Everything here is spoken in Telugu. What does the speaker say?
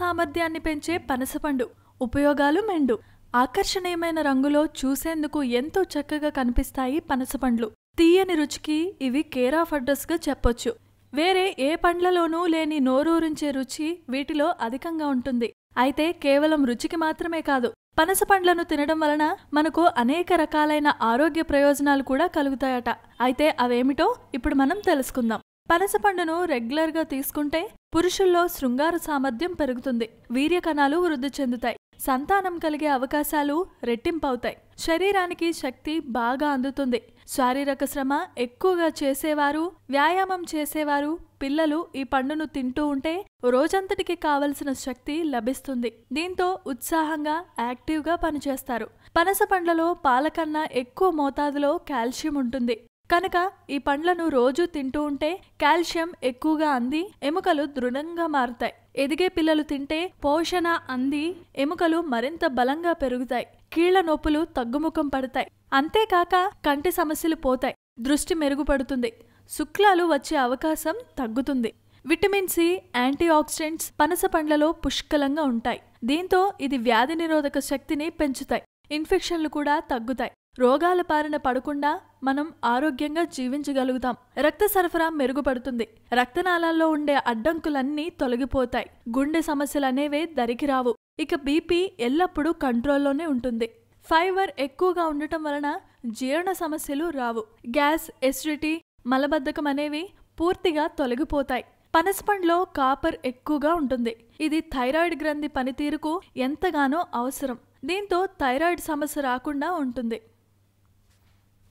సామర్థ్యాన్ని పెంచే పనసపండు ఉపయోగాలు మెండు. ఆకర్షణీయమైన రంగులో చూసేందుకు ఎంతో చక్కగా కనిపిస్తాయి పనసపండ్లు తీయని రుచికి ఇవి కేర్ ఆఫ్ అడ్రస్గా చెప్పొచ్చు. వేరే ఏ పండ్లలోనూ లేని నోరూరించే రుచి వీటిలో అధికంగా ఉంటుంది. అయితే కేవలం రుచికి మాత్రమే కాదు పనస పండ్లను తినడం వలన మనకు అనేక రకాలైన ఆరోగ్య ప్రయోజనాలు కూడా కలుగుతాయట. అయితే అవేమిటో ఇప్పుడు మనం తెలుసుకుందాం. పనసపండును రెగ్యులర్గా తీసుకుంటే పురుషుల్లో శృంగార సామర్థ్యం పెరుగుతుంది. వీర్యకణాలు వృద్ధి చెందుతాయి. సంతానం కలిగే అవకాశాలు రెట్టింపవుతాయి. శరీరానికి శక్తి బాగా అందుతుంది. శారీరక శ్రమ ఎక్కువగా చేసేవారు వ్యాయామం చేసేవారు పిల్లలు ఈ పండును తింటూ ఉంటే రోజంతటికి కావలసిన శక్తి లభిస్తుంది. దీంతో ఉత్సాహంగా యాక్టివ్గా పనిచేస్తారు. పనస పండ్లలో పాలకన్నా ఎక్కువ మోతాదులో కాల్షియం ఉంటుంది. కనుక ఈ పండ్లను రోజు తింటూ ఉంటే కాల్షియం ఎక్కువగా అంది ఎముకలు దృఢంగా మారుతాయి. ఎదిగే పిల్లలు తింటే పోషణ అంది ఎముకలు మరింత బలంగా పెరుగుతాయి. కీళ్ళ నొప్పులు తగ్గుముఖం పడతాయి. అంతేకాక కంటి సమస్యలు పోతాయి. దృష్టి మెరుగుపడుతుంది. శుక్లాలు వచ్చే అవకాశం తగ్గుతుంది. విటమిన్ సి యాంటీ ఆక్సిడెంట్స్ పనస పండ్లలో పుష్కలంగా ఉంటాయి. దీంతో ఇది వ్యాధి నిరోధక శక్తిని పెంచుతాయి. ఇన్ఫెక్షన్లు కూడా తగ్గుతాయి. రోగాల పారిన పడకుండా మనం ఆరోగ్యంగా జీవించగలుగుతాం. రక్త సరఫరా మెరుగుపడుతుంది. రక్తనాళాల్లో ఉండే అడ్డంకులన్నీ తొలగిపోతాయి. గుండె సమస్యలనేవే దరికి రావు. ఇక బీపీ ఎల్లప్పుడూ కంట్రోల్లోనే ఉంటుంది. ఫైబర్ ఎక్కువగా ఉండటం వలన జీర్ణ సమస్యలు రావు. గ్యాస్ ఎసిడిటీ మలబద్ధకం అనేవి పూర్తిగా తొలగిపోతాయి. పనసపండ్లో కాపర్ ఎక్కువగా ఉంటుంది. ఇది థైరాయిడ్ గ్రంథి పనితీరుకు ఎంతగానో అవసరం. దీంతో థైరాయిడ్ సమస్య రాకుండా ఉంటుంది.